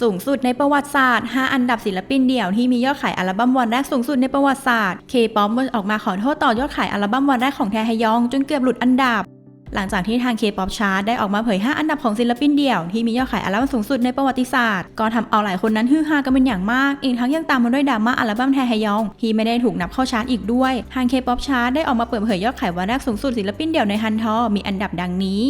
สูงสุดในประวัติศาสตร์ 5 อันดับศิลปินเดี่ยวที่มียอดขายอัลบั้มวันแรกสูงสุดในประวัติศาสตร์ K-POP ออกมาขอโทษต่อยอดขายอัลบั้มวันแรกของแทฮยองจนเกือบหลุดอันดับ หลังจากที่ทาง K-POP Chart ได้ออกมาเผย 5 อันดับของศิลปินเดี่ยวที่มียอดขายอัลบั้มสูงสุดในประวัติศาสตร์ก็ทำเอาหลายคนนั้นฮือฮากันเป็นอย่างมากอีกทั้งยังตามมาด้วยดราม่าอัลบั้มแทฮยองที่ไม่ได้ถูกนับเข้าชาร์ตอีกด้วย ทาง K-POP Chart ได้ออกมาเปิดเผยยอดขายวันแรกสูงสุดศิลปินเดี่ยวในฮันทอมีอันดับดังนี้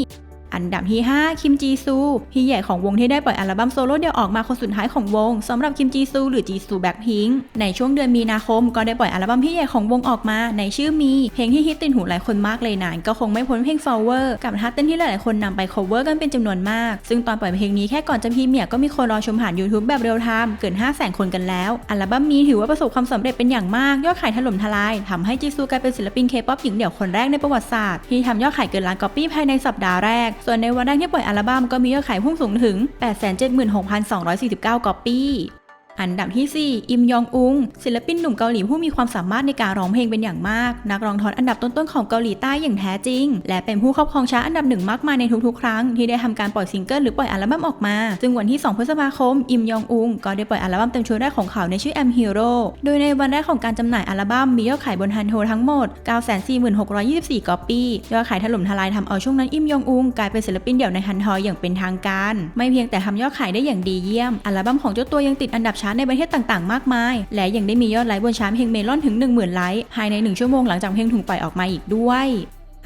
อันดับที่ 5 คิมจีซู พี่ใหญ่ของวงที่ได้ปล่อยอัลบั้มโซโล่เดี่ยวออกมาคนสุดท้ายของวงสำหรับคิมจีซูหรือจีซูแบ็คพิงในช่วงเดือนมีนาคม ก็ได้ปล่อยอัลบั้มพี่ใหญ่ของวงออกมา ในชื่อมี เพลงที่ฮิตติดหูหลายคนมากเลยนานก็คงไม่พ้นเพลง Flower กับท่าเต้นที่หลายๆคนนำไป cover กันเป็นจำนวนมาก ซึ่งตอนปล่อยเพลงนี้แค่ก่อนจะพีเมียก็มีคนรอชมผ่าน YouTube แบบเรียลไทม์เกิน 5 0 0 0 0 0 คนกันแล้วอัลบั้มนี้ถือว่าประสบความสำเร็จเป็นอย่างมากยอดขายถล่มทลายทำให้จีซูกลายเป็นศิลปินเคป๊อปหญิงเดี่ยวคนแรกในประวัติศาสตร์ที่ทำยอดขายเกินล้านก๊อปปี้ภายในสัปดาห์แรกส่วนในวันแรกที่ปล่อยอัลบั้มก็มียอดขายพุ่งสูงถึง 876,249ก๊อปปี้ อันดับที่ 4 อิมยองอุง ศิลปินหนุ่มเกาหลีผู้มีความสามารถในการร้องเพลงเป็นอย่างมาก นักร้องทอนอันดับต้นๆของเกาหลีใต้อย่างแท้จริง และเป็นผู้ครอบครองชาร์ตอันดับหนึ่งมากมายในทุกๆ ครั้งที่ได้ทำการปล่อยซิงเกิลหรือปล่อยอัลบั้มออกมา ซึ่งวันที่ 2 พฤษภาคม อิมยองอุง ก็ได้ปล่อยอัลบั้มเต็มชุดแรกของเขาในชื่อ M Hero โดยในวันแรกของการจำหน่ายอัลบั้มมียอดขายบนฮันโททั้งหมด 946,24ก๊อปปี้ยอดขายถล่มทลายทำเอาช่วงนั้นอิมยองอุงกลายเป็นศิลปินเดี่ยวในฮันทอยอย่างเป็นทางการ ไม่เพียงแต่ทำยอดขายได้อย่างดีเยี่ยมอัลบั้มของเจ้าตัวยังติดอันดับชาร์ตในประเทศต่างๆ มากมาย และยังได้มียอดไลค์บนชาร์ตเพลงเมลอนถึง 10,000ไลค์ภายใน 1 ชั่วโมงหลังจากเพลงถูกปล่อยออกมาอีกด้วย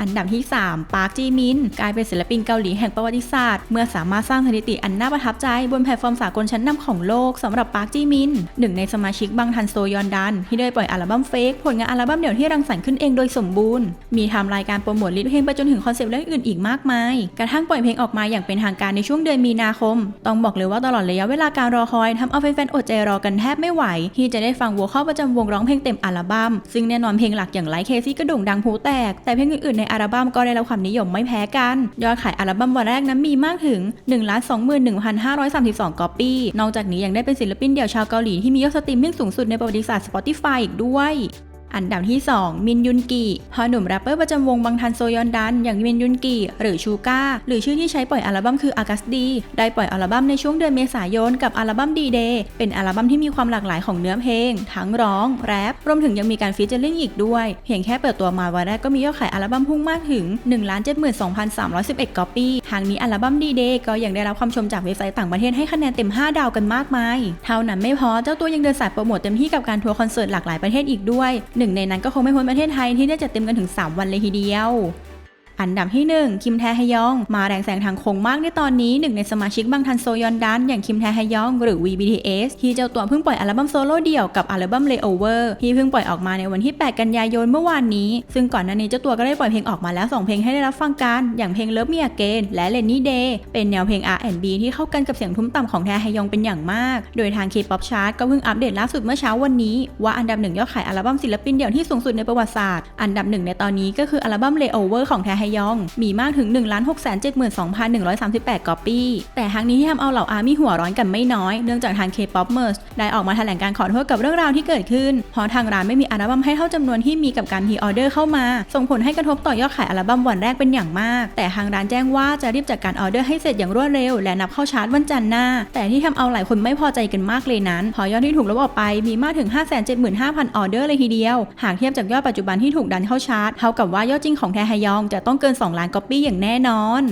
อันดับที่ 3 ปาร์คจีมิน กลายเป็นศิลปินเกาหลีแห่งประวัติศาสตร์ เมื่อสามารถสร้างสถิติอันน่าประทับใจ บนแพลตฟอร์มสากลชั้นนำของโลกสำหรับปาร์คจีมินหนึ่งในสมาชิกบังทันโซยอนดัน ที่ได้ปล่อยอัลบั้มเฟกผลงานอัลบั้มเดี่ยวที่รังสรรค์ขึ้นเองโดยสมบูรณ์ มีทำรายการโปรโมทลิสต์เพลงไปจนถึงคอนเซปต์และอื่นอีกมากมาย กระทั่งปล่อยเพลงออกมาอย่างเป็นทางการในช่วงเดือนมีนาคม ต้องบอกเลยว่าตลอดระยะเวลาการรอคอยทำเอาแฟนๆอดใจรอกันแทบไม่ไหว ที่จะได้ฟังวัวข้าประจำวงร้องเพลงเต็มอัลบั้มซึ่งแน่นอนเพลงหลักอย่างไลค์เคซี่ก็โด่งดังพูแตกแต่เพลงอื่นๆในอัลบั้มก็ได้รับความนิยมไม่แพ้กัน ยอดขายอัลบั้มวันแรกนั้นมีมากถึง1,21,532ก๊อปปี้นอกจากนี้ยังได้เป็นศิลปินเดี่ยวชาวเกาหลีที่มียอดสตรีมมิ่งสูงสุดในประวัติศาสตร์ Spotify อีกด้วย อันดับที่ 2 มินยุนกิพอหนุ่มแรปเปอร์ประจำวงบังทันโซยอนดัน อย่างมินยุนกิหรือชูก้าหรือชื่อที่ใช้ปล่อยอัลบั้มคืออากัสดีได้ปล่อยอัลบั้มในช่วงเดือนเมษายนกับอัลบั้มดีเดย์เป็นอัลบั้มที่มีความหลากหลายของเนื้อเพลง ทั้งร้องแรปรวมถึงยังมีการฟีเจอริ่งอีกด้วย เพียงแค่เปิดตัวมาวันแรกก็มียอดขายอัลบั้มพุ่งมากถึง 1,72,311ก๊อปปี้ทางนี้อัลบั้มดีเดย์ก็ยังได้รับความชมจากเว็บไซต์ต่างประเทศให้คะแนนเต็ม 5 ดาวกันมากมายเท่านั้นไม่พอเจ้าตัวยังเดินสายโปรโมทเต็มที่กับการทัวร์คอนเสิร์ตหลากหลายประเทศอีกด้วยหนึ่งในนั้นก็คงไม่พ้นประเทศไทยที่ได้จัดเต็มกันถึง 3 วันเลยทีเดียว อันดับที่ 1 คิมแทฮยอง มาแรงแสงทางคงมากในตอนนี้หนึ่งในสมาชิกบังทันโซยอนดัน อย่างคิมแทฮยองหรือ VBTS ที่เจ้าตัวเพิ่งปล่อยอัลบั้มโซโล่เดี่ยวกับอัลบั้ม Layover ที่เพิ่งปล่อยออกมาในวันที่ 8 กันยายนเมื่อวานนี้ ซึ่งก่อนหน้านี้เจ้าตัวก็ได้ปล่อยเพลงออกมาแล้ว 2 เพลงให้ได้รับฟังกัน อย่างเพลง Love Me Again และ Rainy Day เป็นแนวเพลง R&B ที่เข้ากันกับเสียงทุ้มต่ำของแทฮยองเป็นอย่างมาก โดยทาง K-pop Chart ก็เพิ่งอัปเดตล่าสุดเมื่อเช้าวันนี้ว่าอันดับหนึ่งยอดขายอัลบั้มศิลปินเดี่ยวที่สูงสุดในประวัติศาสตร์อันดับหนึ่งในตอนนี้ก็คืออัลบั้ม Layover ของแทฮยอง มีมากถึง 1 6 7 2 1 3 8ก๊อปปี้แต่ทางนี้ที่ทำเอาเหล่าอาร์มี่หัวร้อนกันไม่น้อย เนื่องจากทาง K-pop Merge ได้ออกมาแถลงการขอโทษกับเรื่องราวที่เกิดขึ้นเพราะทางร้านไม่มีอัลบั้มให้เท่าจำนวนที่มีกับการพีออเดอร์เข้ามา ส่งผลให้กระทบต่อยอดขายอัลบั้มวันแรกเป็นอย่างมาก แต่ทางร้านแจ้งว่าจะรีบจัดการออเดอร์ให้เสร็จอย่างรวดเร็ว และนับเข้าชาร์ตวันจันทร์หน้า แต่ที่ทำเอาหลายคนไม่พอใจกันมากเลยนั้นเพอยอดที่ถูกลบออกไปมีมากถึง 575,000 ออเดอร์เลยทีเดียว หากเทียบจากยอดปัจจุบันที่ถูกดันเข้าชาร์ตเท่ากับว่ายอดจริงของแทฮยองจะต้องเกิน 2 ล้านก๊อปปี้อย่างแน่นอน